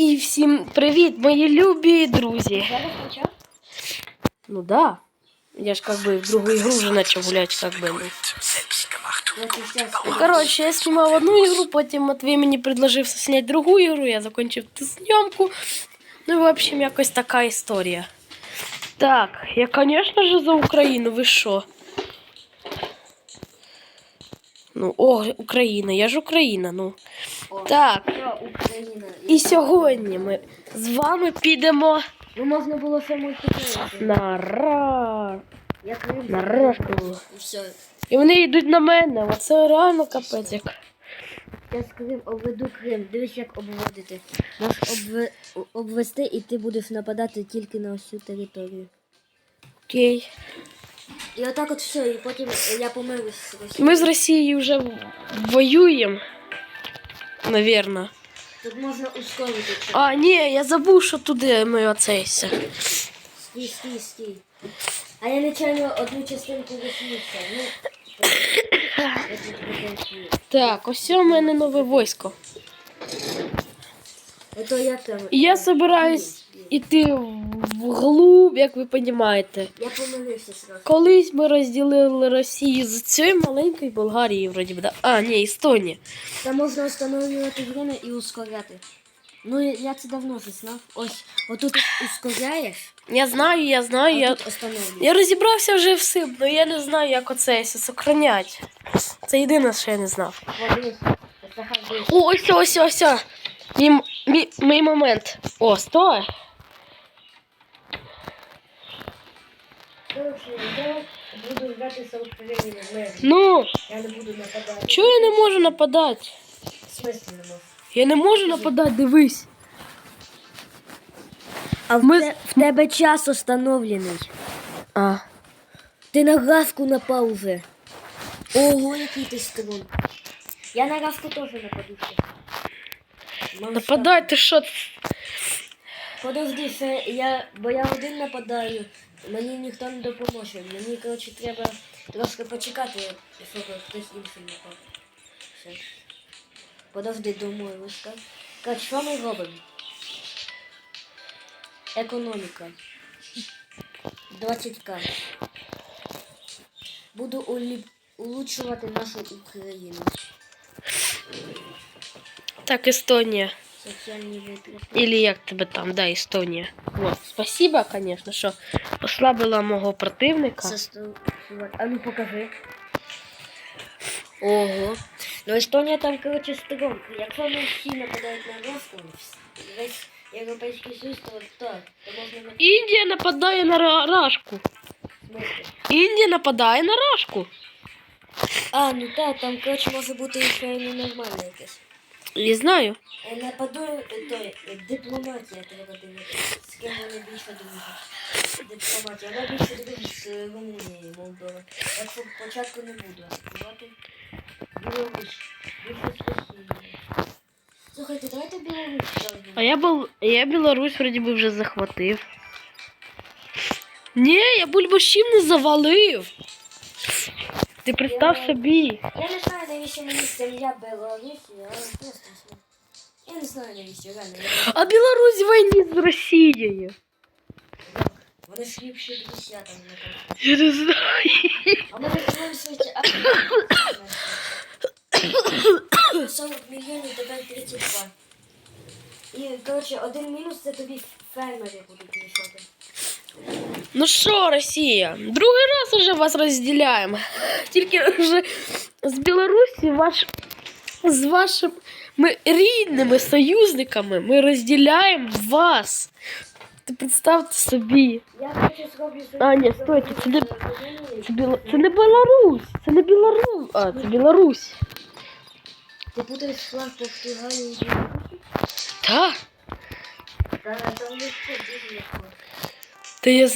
І всім привіт, мої любі друзі. Ну да. Я ж как бы в другую игру уже начал гулять, как бы. Ну. Короче, я снимал одну игру, потім Матвій мені предложив снять другу игру, я закончив ту зйомку. Ну, в общем, якось така історія. Так, я, конечно же, за Україну, ви що? Ну, о, Україна, я ж Україна, ну. Так, Україна? і сьогодні ми з вами підемо Ну можна було ще мультиплеєр. на ра. Я. На. І все. І вони йдуть на мене. Оце реально капець як. Я з Крим обведу Крим. Дивись, як обводити. Можеш обве... обвести і ти будеш нападати тільки на ось цю територію. Окей. І отак от все, і потім я помилусь з Росією. Ми з Росією вже воюємо. Навірно. Тут можна ускорити. А, ні, я забув, що туди ми оцейся. Стій, стій, стій. А я нечайно одну частинку висунувся. Ну. Так, ось у мене нове військо. Ото я там? І я собираюсь іти вглуб, як ви розумієте. Я помилився сразу. Колись ми розділили Росію з цією маленькою Болгарією, вроді би. Да? А, ні, Естонія. Там можна встановлювати время і ускоряти. Ну, я- я це давно вже знав. Ось, отут ускоряєш, Я знаю, я знаю, а я. тут остановлюєш. Я розібрався вже всім, але я не знаю, як оце сохранять. Це єдине, що я не знав. О, ось, ось, ось. ось. Мій, мій, мій момент. О, стой. Я буду грати з ускоренням мене. Ну, Я не буду нападати. чого я не можу нападати? В смислі не можу. Я не можу нападати, дивись. А в, Ми- те- в тебе час установлений. А. Ти на гавку напав уже. Ого, який ти струн. Я на гавку теж нападу ще. Мам, Нападай, ти що? Подожди, це я, бо я один нападаю, мені ніхто не допоможе. Мені, коротше, треба трошки почекати, щоб хтось інший напав. Все. Подожди, думаю, виска. Коротше, що ми робимо? Економіка. 20к. Буду улі- улучшувати нашу Україну. Так, Естонія. Или як тебе там, да, Естонія. Вот. Спасибо, конечно, що ослабила мого противника. А ну покажи. Ого. Ну Естонія там, коротше, строго. Якщо ми всі нападають на там весь Європейський Союз, то так, то можна Індія нападає на Рашку. Індія нападає на Рашку. А, ну так, там, коротше, може бути ще й ненормальне якесь. Не знаю. Е, Нападу, е, е, дипломатія треба дивитися. З ким вони більше дружать. Дипломатія. Вона більше дружить з е, Румунією, Молдова. Так що спочатку не буду атакувати. Білорусь. Більше з Росією. Слухайте, давайте Білорусь А я был, я Білорусь вроді би вже захватив. Ні, я бульбашів не завалив. Ти представ собі. Я не знаю, навіщо мені сім'я Білорусі, але просто. Я не знаю, навіщо, реально. А Білорусь в війні з Росією. Вони ж ліпші друзі там не кажуть. Я не знаю. А ми виконуємося 40 мільйонів, тепер 32. І, коротше, один мінус це тобі фермери будуть мішати. Ну що, Росія, другий раз уже вас розділяємо. Тільки вже з Білорусі ваш, з вашими рідними союзниками ми розділяємо вас. Ти представте собі. Я, зроблю... А, ні, стойте, це не- Це, Біло... це не Білорусь, це не Білорусь. А, це Білорусь. Ти путаєш флаг Португалії і Білорусі? Так. Та там не все дуже. Та я,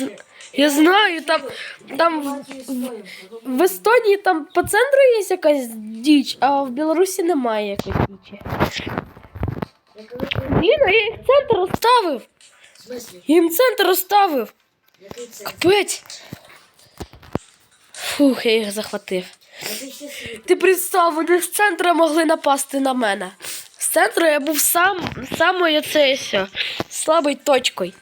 я знаю, там, там в, в, Естонії там по центру є якась діч, а в Білорусі немає якоїсь дічі. Блін, а я їм центр розставив. Їм центр розставив. Капець. Фух, я їх захватив. Ти представ, вони з центра могли напасти на мене. З центру я був сам, самою сьо, слабою точкою.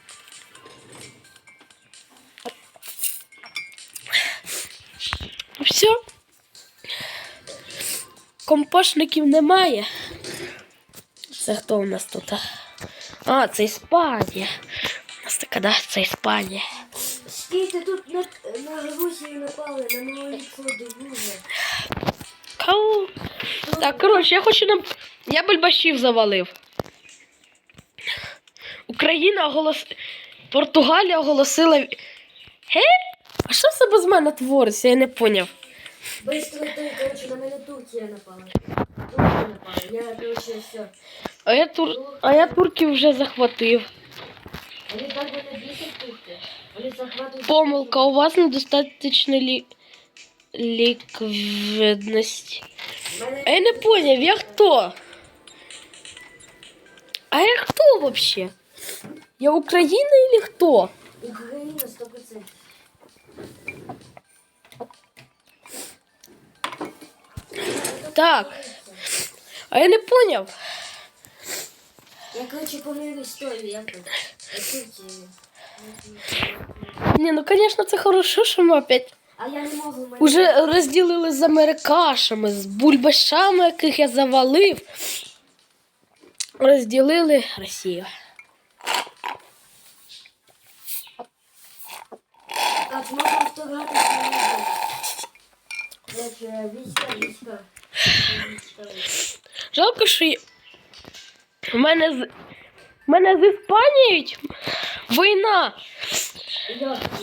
Компошників немає. Це хто у нас тут? А, це Іспанія. У нас така, да, це Іспанія. Стійте тут на, на Русію напали, на Новоліку дивує. Кау. Так, коротше, я хочу нам. Я бульбашів завалив. Україна оголос... Португалія оголосила. Ге? А що це без мене твориться? Я не поняв. Быстро той, короче, на мене Турція напала. Турція напала. Я, короче, все. А я, тур... а я турків вже захватив. Вони так мене бісять турки. Вони захватують... Помилка, у вас недостатньо лі... ліквідності. Мене... А я не поняв, я хто? А я хто вообще? Я Україна или хто? Україна 100%. Так. А я не поняв. Я, короче, помню історію, як. Турції. Ні, ну звісно, це хорошо, що ми опять А я не можу, мене... уже розділили з америкашами, з бульбашами, яких я завалив. Розділили Росію. Так, можна вторгатися на війська, війська. Жалко, що є- в мене з. В мене з Іспанією війна.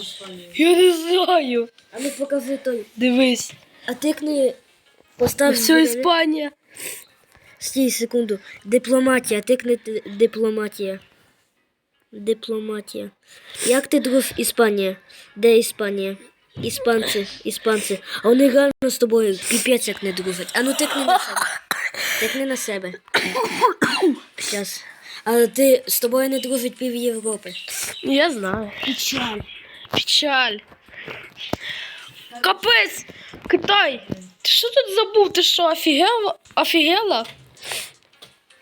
Іспанії? Я не знаю. А ну покажи той. Дивись. А тикни, постав. Все Іспанія. Стій, секунду. Дипломатія, тикни дипломатія. Дипломатія. Як ти друг Іспанія? Де Іспанія? Іспанці, іспанці. А вони реально з тобою піпець як не дружать. А ну тикни на себе. Тикни на себе. Щас. А ти з тобою не дружить пів Європи. Я знаю. Печаль. Печаль. Капець! Китай! Ти що тут забув? Ти що, офігела? Офігела?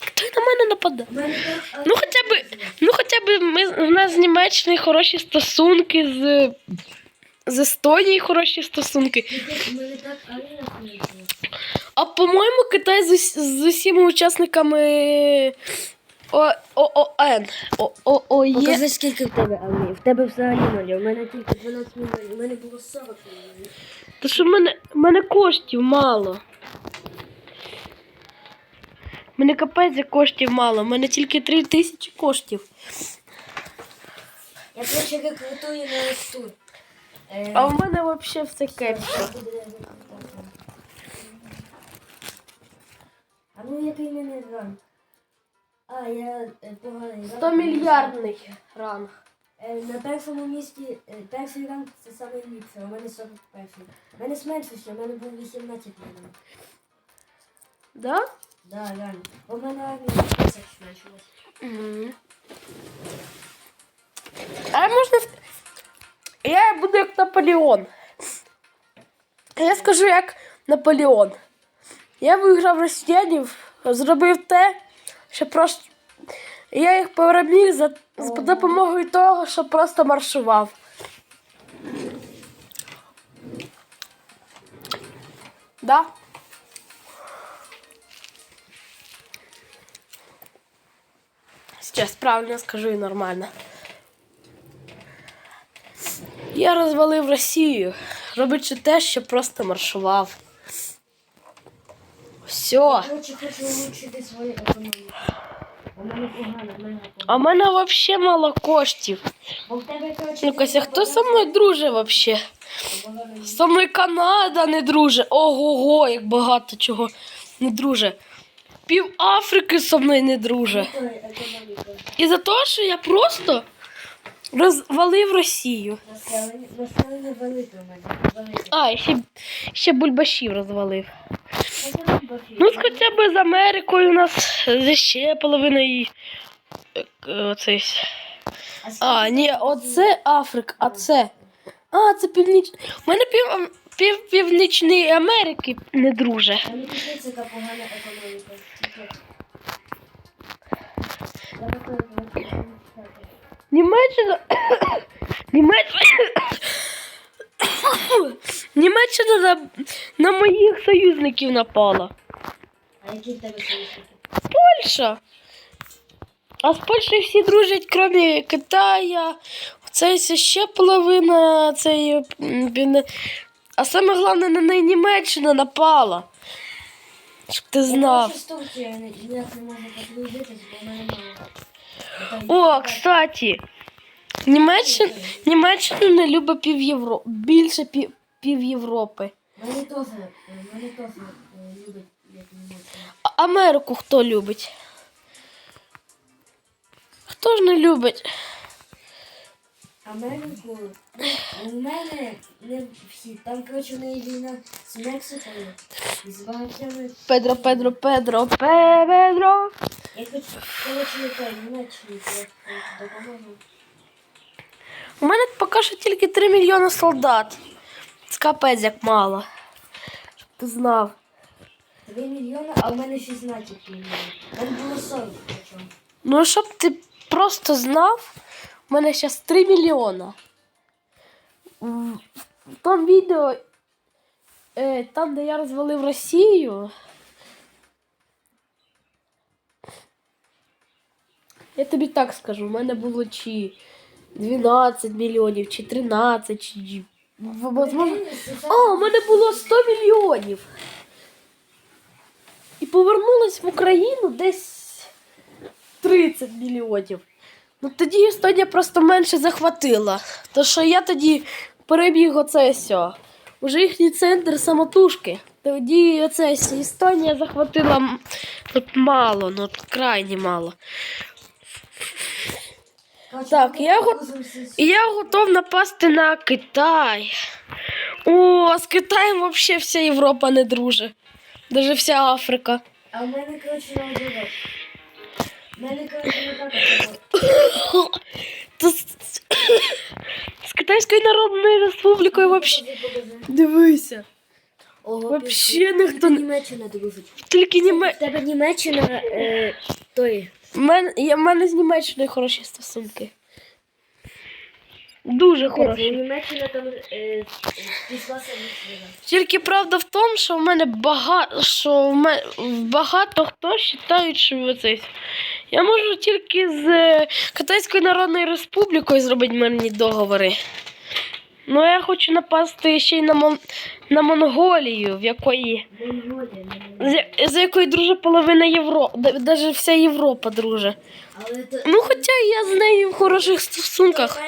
Китай на мене нападає. Ну хоча б, ну хоча б ми, в нас з Німеччиною хороші стосунки, з, з Естонією хороші стосунки. А по-моєму, Китай з, ус- з усіма учасниками О, ООН. О, О, О. Покажи, скільки в тебе армії. В тебе взагалі нулі. У мене тільки 12 мільйонів. У мене було 40 мільйонів. Та що в мене, в мене коштів мало. В мене капець як коштів мало. В мене тільки 3 тисячі коштів. Я короче рекрутую на ОСТУ. А в мене взагалі все кепсько. А ну який мене ранг? А, я е, поганий. 100 мільярдний ранг. Е, на першому місці е, перший ранг це саме ліпше, у мене 41. У мене зменшився, у мене був 18 мільйонів. Да? Да, реально. У мене армія 10 зменшилась. Угу. А можна. Я буду як Наполеон. Я скажу як Наполеон. Я виграв росіянів, зробив те, що просто. Я їх переміг за, за допомогою того, що просто маршував. Да? Сейчас правильно скажу і нормально. Я розвалив Росію, робячи те, що просто маршував. Все. А в мене взагалі мало коштів. Ну, Кася, хто со мною дружить взагалі? Со мною Канада не друже. Ого-го, як багато чого не друже. Пів Африки со мною не друже. І за те, що я просто розвалив Росію. А, ще, ще бульбашів розвалив. Ну, це хоча б з Америкою у нас ще половиною. е, е, Оцей. А, ні, оце Африка, а це. А, це північ. У мене пів, пів Північної Америки не друже. А не піпець, погана економіка. Німеччина. Німеччина. Німеччина на, на моїх союзників напала. А які в тебе союзники? Польща. А з Польщею всі дружать, крім Китая. Це ще половина цієї. А саме головне, на неї Німеччина напала. Щоб ти знав. я не можу бо в мене мало. О, кстати, Німеччина, Німеччина не любить пів Євро... більше пів, пів Європи. Мене теж, теж е, любить. А Америку хто любить? Хто ж не любить? Америку, ну, у мене не всі. Там, коротше, в неї війна з Мексикою і з багатьми. Педро, Педро, Педро, Педро. Я хочу, коротше, той, Німеччині коротше, допоможу. У мене поки що тільки 3 мільйони солдат. Це капець як мало. Щоб ти знав. 3 мільйони, а в мене 16 мільйонів. Мене було 40 причому. Ну, щоб ти просто знав, у мене зараз 3 мільйона. В тому відео, е, там, де я розвалив Росію. Я тобі так скажу, у мене було чи 12 мільйонів, чи 13, чи. Возможно... А, у мене було 100 мільйонів. І повернулась в Україну десь 30 мільйонів. Ну тоді Естонія просто менше захватила. То що я тоді перебіг оце сьо. Уже їхній центр самотужки. Тоді оце. Естонія захватила тут мало, ну крайні мало. Так, я го- я готов напасти на Китай. О, з Китаєм взагалі вся Європа не друже. Даже вся Африка. А в мене, коротше, наоборот. В з, з Китайською Народною Республікою покажи. Дивися. Вообще ніхто не- Німеччина дружить. Тільки Німе... В тебе Німеччина, е, той. В мене, я, в мене з Німеччиною хороші стосунки. Дуже хороші. Німеччина там е, пішла самі Тільки правда в тому, що в мене багато, що в мене багато хто вважають, що це. Я можу тільки з е, Китайською Народною Республікою зробити мирні договори. Ну я хочу напасти ще й на, Мон... на Монголію, в якої. Монголія. З, я- з якої друже половина Європи, навіть вся Європа друже. То... Ну, хоча я з нею в хороших стосунках.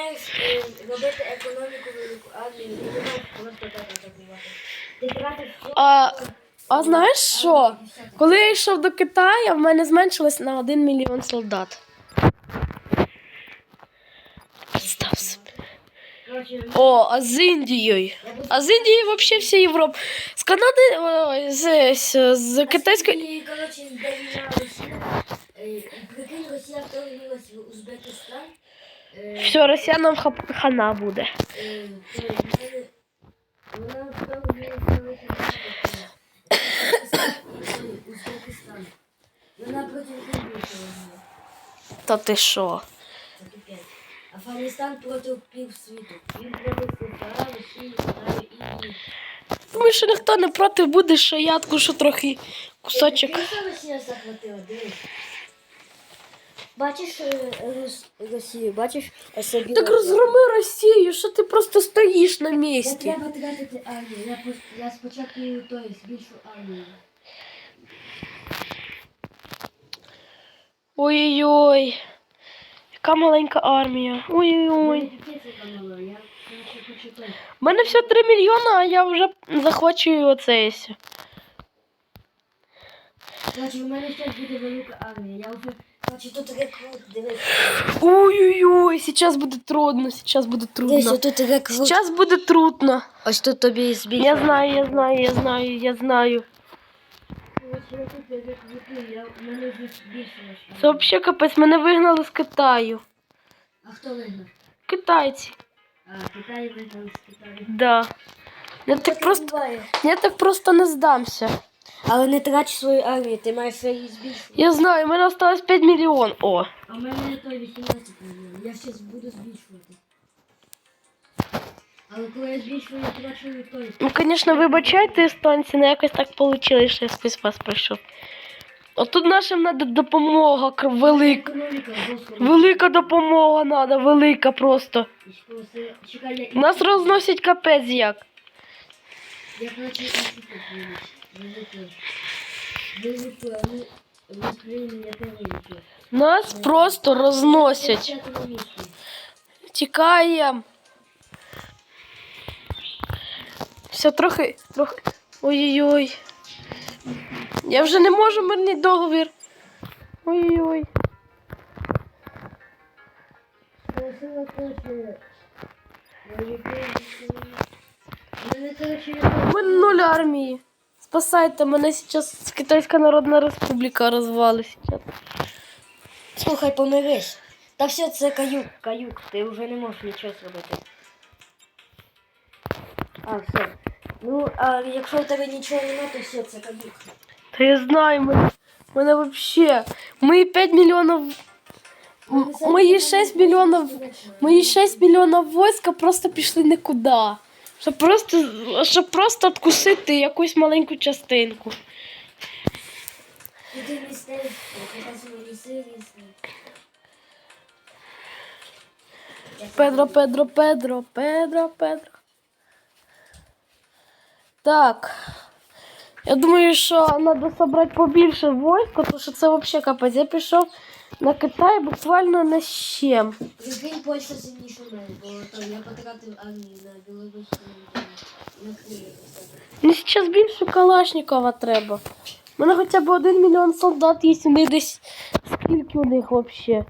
Робити економіку велику армію, не маєш просто так а знаєш що? Коли я йшов до Китаю, в мене зменшилось на 1 мільйон солдат. Представ собі. О, а з Індією. А з Індією взагалі вся Європа. З Канади, ой, з, з, з китайської. Е, Прикинь, Росія вторгнулась в Узбекистан. Е, Все, росіянам хана буде. е, Вона вторгнулася в Узбекистан Вона проти. Та ти що? Афганістан проти півсвіту. Він проти Китаю, Росії, Китаю, Індії. Думаю, що ніхто не проти буде, що я откушу трохи кусочок. Ти Росія захватила? Дивись. Бачиш е, Росію, бачиш собі. Так розгроми Росію, що ти просто стоїш на місці. треба тратити армію. Я, я спочатку той збільшу армію. Ой-ой-ой. Яка маленька армія. Ой-ой-ой. Я. У мене все 3 мільйони, а я вже захвачую оце. Коротше, у мене зараз буде велика армія. Я вже. Ой-ой-ой, сейчас буде трудно, сейчас буде трудно. Сейчас буде трудно. Ось тут тобі і. Я знаю, я знаю, я знаю, я знаю. Це взагалі капець, мене вигнали з Китаю. А хто вигнав? Китайці. А, Китай вигнав з Китаю. Да. Я так просто, я так просто не здамся. Але не трач свою армію, ти маєш її збільшувати. Я знаю, у мене осталось 5 мільйон. О. А в мене той 18 мільйонів. Я зараз буду збільшувати. Але коли я збільшую, я трачу той. Ну, звісно, вибачайте, естонці, але якось так вийшло, що я сквозь вас пройшов. Отут нашим треба допомога кр- велика. Економіка. Велика допомога треба, велика просто. Чекай, я... Нас розносять капець як. Я. ВВП. Нас просто розносять. Тікаємо. Все, трохи, трохи. Ой-ой-ой. Я вже не можу мирний договір. Ой-ой-ой. Мене нуль армії. Спасайте, мене зараз Китайська Народна Республіка розвалить. Слухай, помирись. Та все, це каюк, каюк, ти вже не можеш нічого зробити. А, все. Ну, а якщо у тебе нічого немає, то все, це каюк. Та я знаю, мене, мене вообще. Мої 5 мільйонів. Мої 6 мільйонів. Мої 6 мільйонів війська просто пішли нікуди. Щоб просто, щоб просто откусити якусь маленьку частинку. Педро, Педро, Педро, Педро, Педро. Так. Я думаю, що треба зібрати побільше війська, тому що це взагалі капець. Я пішов на Китай буквально на щем. Прикинь, Польща сильніша мене, бо там я потратив армію на Білоруську на. Мені зараз більше Калашникова треба. У мене хоча б один мільйон солдат є, них десь скільки у них взагалі?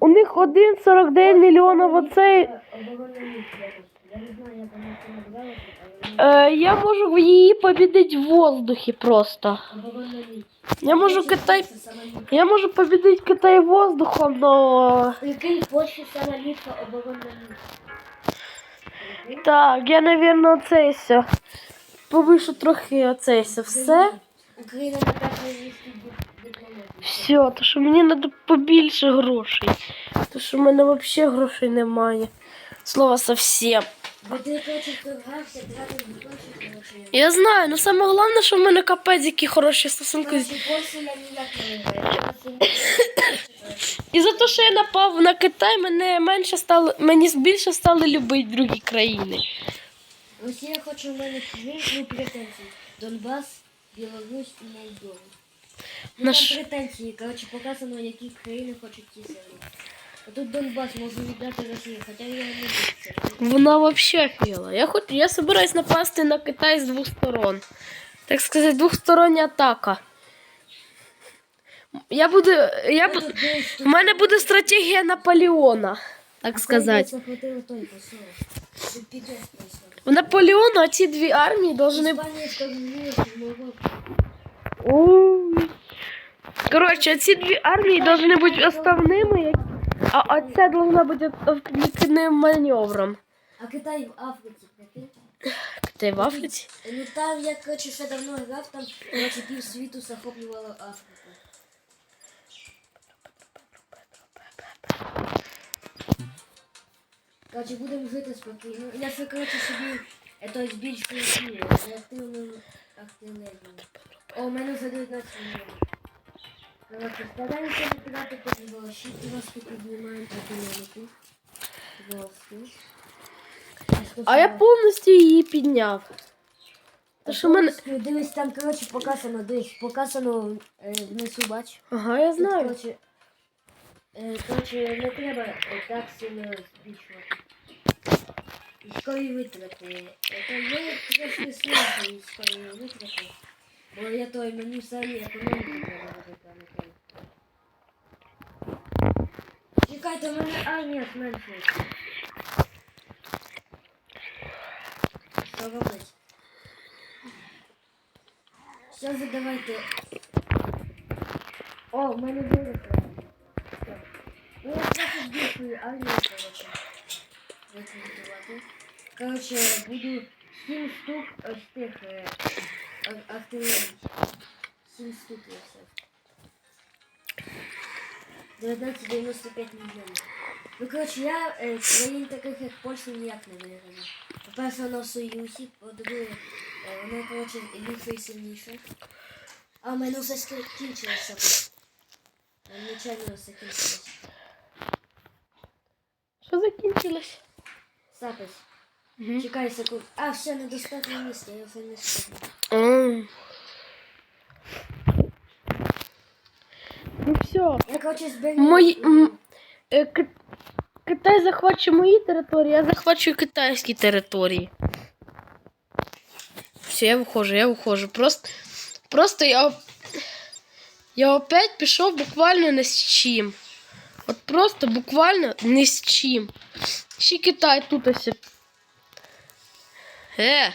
У них 1,49 мільйонів оцей. Я не знаю, як вона це Е, я можу її побідити в воздухі просто. Я можу Китай. Я можу побідити Китай воздухом, но. Ліпша оборонна місць. Прикинь? Так, я, напевно, оцей все. Повишу трохи оцей все. Все. Україна місці. Все, то що мені треба побільше грошей. То що в мене взагалі грошей немає. Слова совсем. Я знаю, ну саме головне, що в мене капець, які хороші стосунки. І за те, що я напав на Китай, мене менше стало, мені більше стали любити другі країни. Росія хоче в мене ну, претензії. Донбас, Білорусь і Молдову. Ну, Наш- там претензії, коротше, показано, які країни хочуть ті землі. А тут Донбас можу віддати Росії, хоча я не буду. Вона взагалі офігела. Я хоч я собираюсь напасти на Китай з двох сторон. Так сказати, двохстороння атака. Я буду. Я бу... У мене буде стратегія Наполеона, так сказати. Захватили той посол. Тут піде просто. У Наполеона ці дві армії повинні. Іспанія Марокко. Коротше, ці дві армії повинні бути основними, як- а, а ця повинна бути відкидним маневром. А Китай в Африці, прикинь? Китай в Африці? Ну там я, коротше, ще давно грав, там, коротше, пів світу захоплювало Африку. Коротше, будемо жити спокійно. Я ще, коротше, собі ето збільшую ці реактивну артилерію. О, у мене вже 19 мільйонів. Коротше, стараємося відкривати потім волоші, і вас тут піднімаємо економіку. Волоски. А я повністю її підняв. Та що мене. Дивись, там, коротше, показано, дивись, показано е, внизу, бач. Ага, я Тут, знаю. Коротше, е, коротше, не треба е, так сильно збільшувати. Військові витрати. Це є трошки сложно військові витрати. Бо я той мені взагалі економіку треба Чекайте, в мене армія зменшується. Що робити? Все, задавайте. О, в мене виросло. Все. Ну, я трохи збільшую армію, коротше. Рекомендувати. Коротше, буду 7 штук ось тих е, ар- артилерії. Сім штук є все. 19,95 мільйонів. Ну, коротше, я е, країн таких, як Польща, ніяк не виграю. По-перше, вона в Союзі, по-друге, е, вона, коротше, більше і сильніша. А в мене все скінчилося. У мене Нічого все кінчилося. Що закінчилось? Сапись. Угу. Чекай секунду. А, все, недостатньо місця, я вже не встигну. Ну все. Я, коротше, зберіг. Мої, м, е, Ки- Китай захвачує мої території, я захвачую китайські території. Все, я виходжу, я виходжу. Просто, просто я, я опять пішов буквально не з чим. От просто буквально не з чим. Ще Китай тут ось. Е,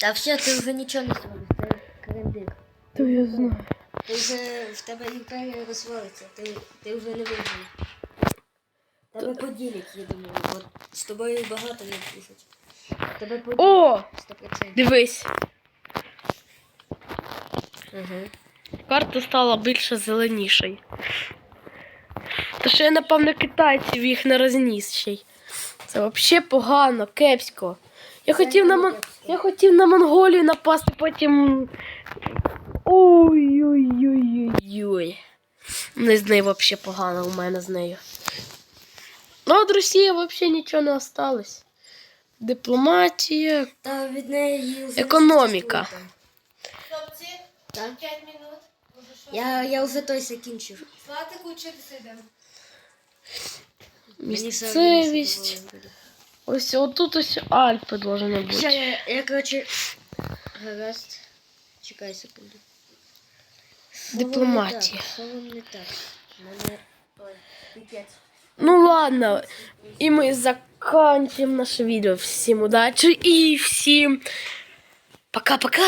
Та все, ти вже нічого не зробиш, це крендик. то я знаю. Ти вже в тебе імперія розвалиться, ти, ти вже не вижив. Тебе поділять, я думаю, бо з тобою багато не пишуть. Тебе поділять О! 100%. Дивись. Угу. Карта стала більше зеленішою. Та ще я, напевно, китайців їх не розніс ще й. Це взагалі погано, кепсько. Я хотів, на Мон... я хотів на Монголію напасти, потім. Ой-ой-ой-ой-ой. Не з нею взагалі погано у мене з нею. Ну, від Росії взагалі нічого не осталось. Дипломатія. Та від неї Економіка. Хлопці, 5 минут. Я, я вже той закінчив. Слати учитися йдемо. Місцевість. Ось отут ось Альпи должны бути. Все, я, я, коротше, гаразд. Чекай секунду. Піпець. Ну ладно, и мы заканчиваем наше видео. Всем удачи и всем пока-пока.